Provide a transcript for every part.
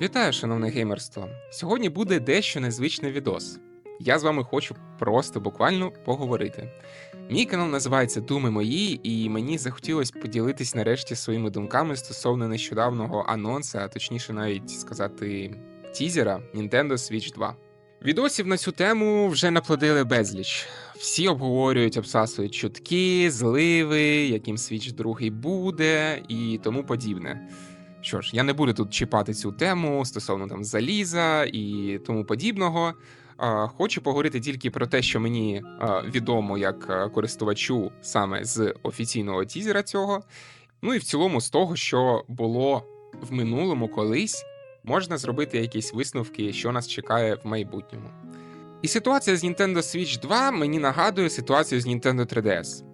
Вітаю, шановне геймерство! Сьогодні буде дещо незвичний відос. Я з вами хочу просто буквально поговорити. Мій канал називається Думи мої, і мені захотілося поділитись нарешті своїми думками стосовно нещодавнього анонсу, а точніше навіть сказати тізера Nintendo Switch 2. Відосів на цю тему вже наплодили безліч. Всі обговорюють, обсасують чутки, зливи, яким Switch 2 буде і тому подібне. Що ж, я не буду тут чіпати цю тему стосовно там заліза і тому подібного. Хочу поговорити тільки про те, що мені відомо як користувачу саме з офіційного тізера цього. Ну і в цілому з того, що було в минулому колись, можна зробити якісь висновки, що нас чекає в майбутньому. І ситуація з Nintendo Switch 2 мені нагадує ситуацію з Nintendo 3DS.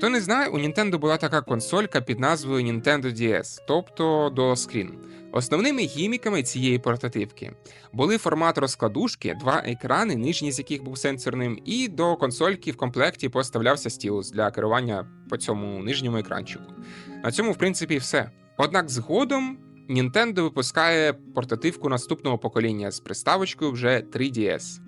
Хто не знає, у Nintendo була така консолька під назвою Nintendo DS, тобто Dual Основними гіміками цієї портативки були формат розкладушки, два екрани, нижній з яких був сенсорним, і до консольки в комплекті поставлявся стілус для керування по цьому нижньому екранчику. На цьому, в принципі, все. Однак згодом Nintendo випускає портативку наступного покоління з приставочкою вже 3DS.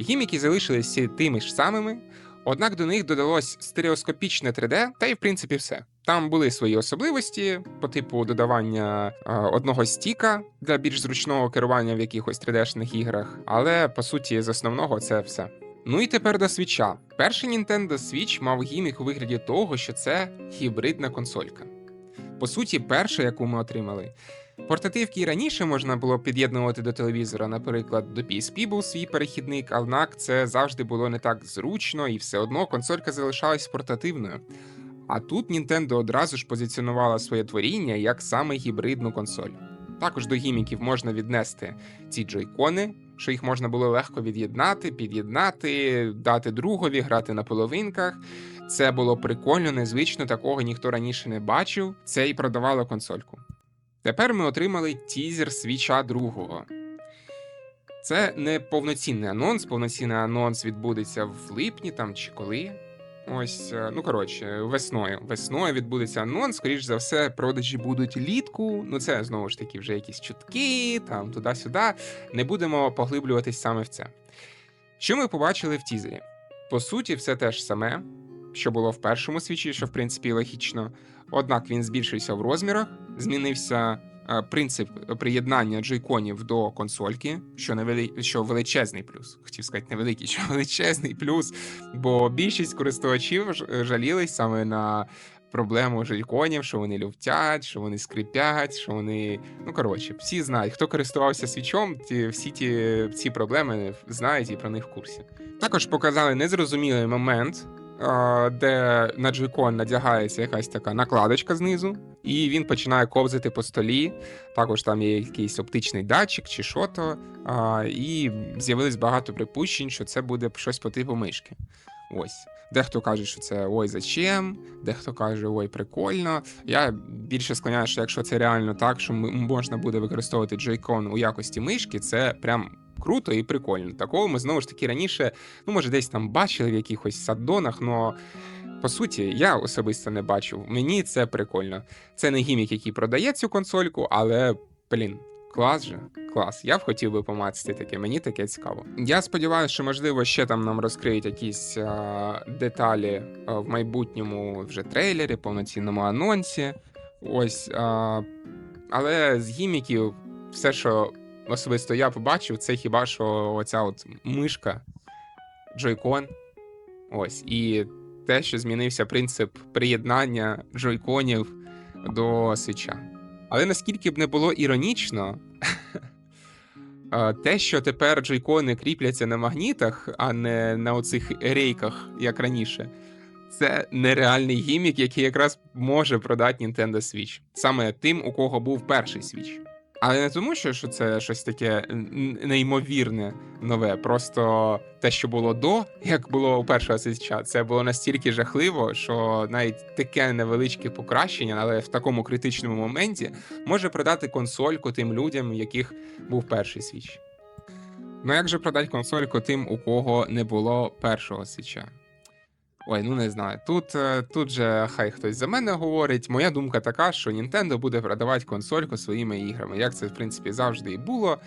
Гіміки залишилися тими ж самими, Однак до них додалось стереоскопічне 3D, та й в принципі все. Там були свої особливості по типу додавання е, одного стіка для більш зручного керування в якихось 3D-шних іграх, але по суті з основного це все. Ну і тепер до свіча. Перший Nintendo Switch мав гімік у вигляді того, що це гібридна консолька. По суті, перша, яку ми отримали. Портативки і раніше можна було під'єднувати до телевізора, наприклад, до PSP був свій перехідник, однак це завжди було не так зручно, і все одно консолька залишалась портативною. А тут Nintendo одразу ж позиціонувала своє творіння як саме гібридну консоль. Також до гіміків можна віднести ці джойкони, що їх можна було легко від'єднати, під'єднати, дати другові, грати на половинках. Це було прикольно, незвично, такого ніхто раніше не бачив. Це і продавало консольку. Тепер ми отримали тізер свіча другого. Це не повноцінний анонс. Повноцінний анонс відбудеться в липні там чи коли. Ось, е, ну коротше, весною. Весною відбудеться анонс. Скоріш за все, продажі будуть літку. Ну, це знову ж таки вже якісь чутки, там туди-сюди. Не будемо поглиблюватись саме в це. Що ми побачили в тізері? По суті, все те ж саме, що було в першому свічі, що в принципі логічно. Однак він збільшився в розмірах, змінився е, принцип приєднання джойконів до консольки, що невели... що величезний плюс. Хотів сказати невеликий, що величезний плюс. Бо більшість користувачів жалілись саме на проблему джойконів, що вони люфтять, що вони скрипять, що вони. Ну коротше, всі знають, хто користувався свічом, ті всі ті ці проблеми знають і про них в курсі. Також показали незрозумілий момент де на джойкон надягається якась така накладочка знизу, і він починає ковзати по столі. Також там є якийсь оптичний датчик чи що то. І з'явилось багато припущень, що це буде щось по типу мишки. Ось. Дехто каже, що це ой, зачем, дехто каже, ой, прикольно. Я більше склоняю, що якщо це реально так, що можна буде використовувати джойкон у якості мишки, це прям круто і прикольно. Такого ми знову ж таки раніше ну, може, десь там бачили в якихось саддонах, але по суті, я особисто не бачив. Мені це прикольно. Це не гімік, який продає цю консольку, але, блін, клас же. Клас, я б хотів би помацати таке, мені таке цікаво. Я сподіваюся, що можливо ще там нам розкриють якісь а, деталі а, в майбутньому вже трейлері, повноцінному анонсі. Ось. А, але з гіміків, все, що особисто я побачив, це хіба що оця от мишка, джойкон. Ось. І те, що змінився принцип приєднання джойконів до свіча. Але наскільки б не було іронічно, е, те, що тепер джойкони кріпляться на магнітах, а не на оцих рейках, як раніше, це нереальний гімік, який якраз може продати Nintendo Switch. Саме тим, у кого був перший Switch. Але не тому, що це щось таке неймовірне нове. Просто те, що було до, як було у першого свіча, це було настільки жахливо, що навіть таке невеличке покращення, але в такому критичному моменті може продати консольку тим людям, яких був перший свіч. Ну як же продати консольку тим, у кого не було першого свіча? Ой, ну не знаю. Тут, е, тут же хай хтось за мене говорить. Моя думка така, що Nintendo буде продавати консольку своїми іграми. Як це, в принципі, завжди і було.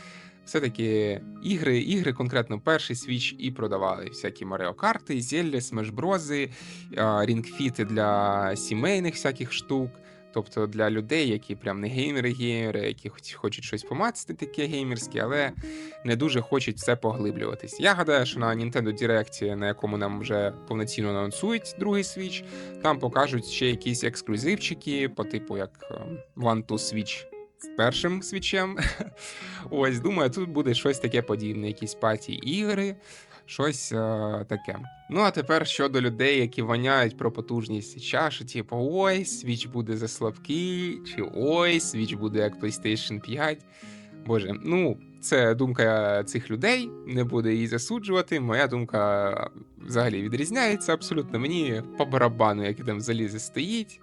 Все-таки ігри, ігри, конкретно перший Switch і продавали. Всякі Mario Карти, Zelda, Smash рінгфіти для сімейних всяких штук. Тобто для людей, які прям не геймери-геймери, які хоч- хочуть щось помацати таке геймерське, але не дуже хочуть це поглиблюватись. Я гадаю, що на Nintendo Direct, на якому нам вже повноцінно анонсують другий Switch, там покажуть ще якісь ексклюзивчики, по типу як ем, One to Switch з першим свічем. Ось, думаю, тут буде щось таке подібне, якісь паті ігри, щось е, таке. Ну а тепер щодо людей, які воняють про потужність що типу, ой, свіч буде за слабкий, чи ой, свіч буде як PlayStation 5. Боже, ну, це думка цих людей, не буду її засуджувати. Моя думка взагалі відрізняється абсолютно. Мені по барабану, як там в залізі стоїть,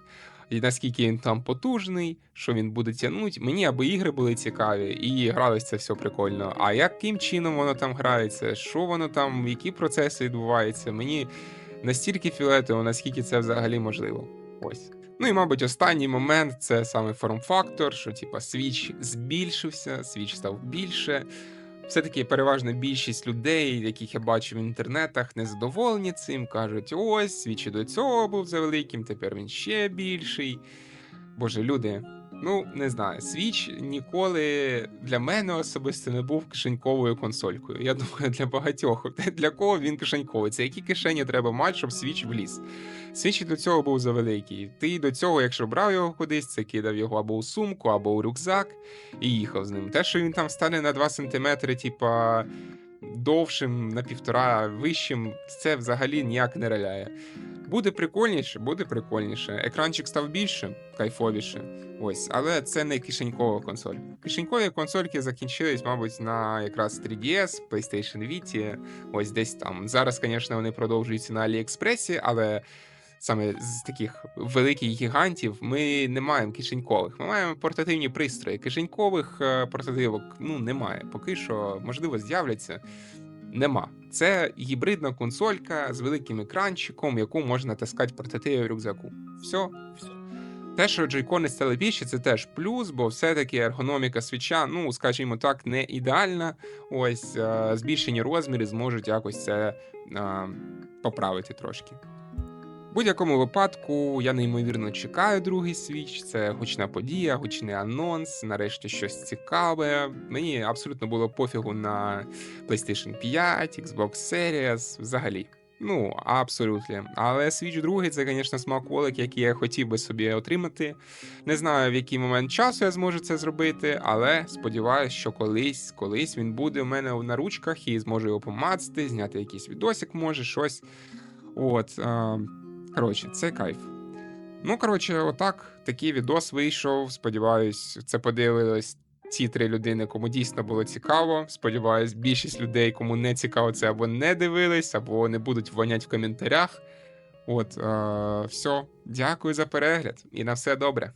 і наскільки він там потужний, що він буде тягнути. Мені аби ігри були цікаві і гралось це все прикольно. А яким чином воно там грається, що воно там, які процеси відбуваються, мені настільки фіолетово, наскільки це взагалі можливо. Ось. Ну і, мабуть, останній момент це саме форм-фактор, що типа свіч збільшився, свіч став більше. Все-таки переважна більшість людей, яких я бачу в інтернетах, незадоволені цим, кажуть: ось, свічі до цього був за великим, тепер він ще більший. Боже, люди, ну не знаю, свіч ніколи для мене особисто не був кишеньковою консолькою. Я думаю, для багатьох. Для кого він кишеньковий? Це які кишені треба мати, щоб свіч вліз? Свіч до цього був завеликий. Ти до цього, якщо брав його кудись, це кидав його або у сумку, або у рюкзак і їхав з ним. Те, що він там стане на 2 см, типа довшим, на півтора вищим, це взагалі ніяк не реляє. Буде прикольніше, буде прикольніше. Екранчик став більше, кайфовіше. Ось, але це не кишенькова консоль. Кишенькові консольки закінчились, мабуть, на якраз 3DS, PlayStation Vita, ось десь там. Зараз, звісно, вони продовжуються на AliExpress, але саме з таких великих гігантів ми не маємо кишенькових. Ми маємо портативні пристрої. Кишенькових е, портативок ну немає. Поки що, можливо, з'являться. Нема. Це гібридна консолька з великим екранчиком, яку можна таскати портативі в рюкзаку. Все, все. Те, що джойкони стали більші, це теж плюс, бо все-таки ергономіка свіча, ну скажімо так, не ідеальна. Ось е, збільшені розміри зможуть якось це е, поправити трошки. В будь-якому випадку я неймовірно чекаю другий свіч. Це гучна подія, гучний анонс, нарешті щось цікаве. Мені абсолютно було пофігу на PlayStation 5, Xbox Series, взагалі. Ну, абсолютно. Але Switch 2 це, звісно, смаколик, який я хотів би собі отримати. Не знаю, в який момент часу я зможу це зробити, але сподіваюся, що колись, колись він буде у мене на ручках і зможу його помацати, зняти якийсь відосик, може, щось. От. Е, коротше, це кайф. Ну, коротше, отак, такий відос вийшов. Сподіваюсь, це подивились ці три людини, кому дійсно було цікаво. Сподіваюсь, більшість людей, кому не цікаво, це або не дивились, або не будуть вонять в коментарях. От, е, все, дякую за перегляд і на все добре.